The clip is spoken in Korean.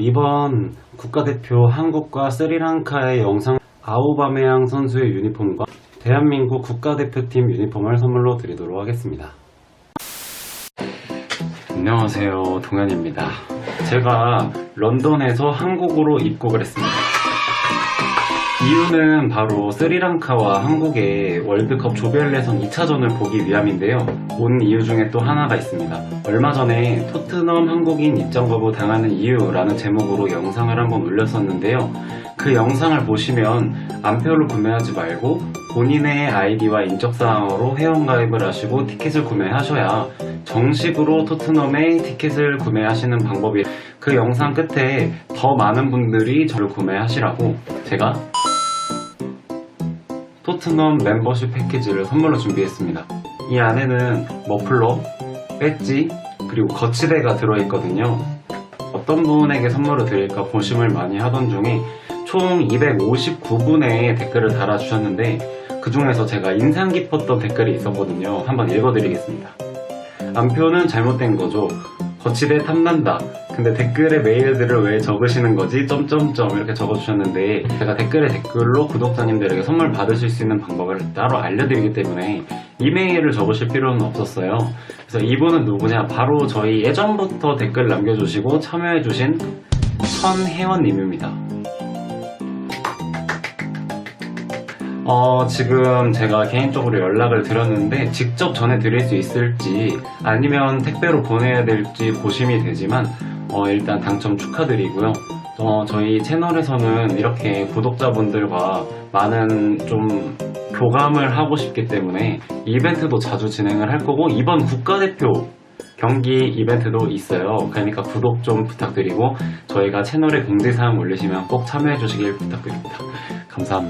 이번 국가대표 한국과 스리랑카의 영상 아우바메양 선수의 유니폼과 대한민국 국가대표팀 유니폼을 선물로 드리도록 하겠습니다. 안녕하세요 동현입니다. 제가 런던에서 한국으로 입국을 했습니다. 이유는 바로 스리랑카와 한국의 월드컵 조별 예선 2차전을 보기 위함인데요. 온 이유 중에 또 하나가 있습니다. 얼마 전에 토트넘 한국인 입장 거부 당하는 이유라는 제목으로 영상을 한번 올렸었는데요. 그 영상을 보시면 안표를 구매하지 말고 본인의 아이디와 인적사항으로 회원가입을 하시고 티켓을 구매하셔야 정식으로 토트넘의 티켓을 구매하시는 방법이 그 영상 끝에 더 많은 분들이 저를 구매하시라고 제가 토트넘 멤버십 패키지를 선물로 준비했습니다. 이 안에는 머플러, 배지, 그리고 거치대가 들어있거든요. 어떤 분에게 선물을 드릴까 고심을 많이 하던 중에 총 259분의 댓글을 달아주셨는데 그 중에서 제가 인상 깊었던 댓글이 있었거든요. 한번 읽어드리겠습니다. 안표는 잘못된 거죠. 거치대 탐난다. 근데 댓글에 메일들을 왜 적으시는 거지? 점점점 이렇게 적어주셨는데 제가 댓글에 댓글로 구독자님들에게 선물 받으실 수 있는 방법을 따로 알려드리기 때문에 이메일을 적으실 필요는 없었어요. 그래서 이분은 누구냐? 바로 저희 예전부터 댓글 남겨주시고 참여해주신 천혜원님입니다. 어, 지금 제가 개인적으로 연락을 드렸는데 직접 전해드릴 수 있을지 아니면 택배로 보내야 될지 고심이 되지만 어, 일단 당첨 축하드리고요. 어, 저희 채널에서는 이렇게 구독자분들과 많은 좀 교감을 하고 싶기 때문에 이벤트도 자주 진행을 할 거고 이번 국가대표 경기 이벤트도 있어요. 그러니까 구독 좀 부탁드리고 저희가 채널에 공지사항 올리시면 꼭 참여해 주시길 부탁드립니다. 감사합니다.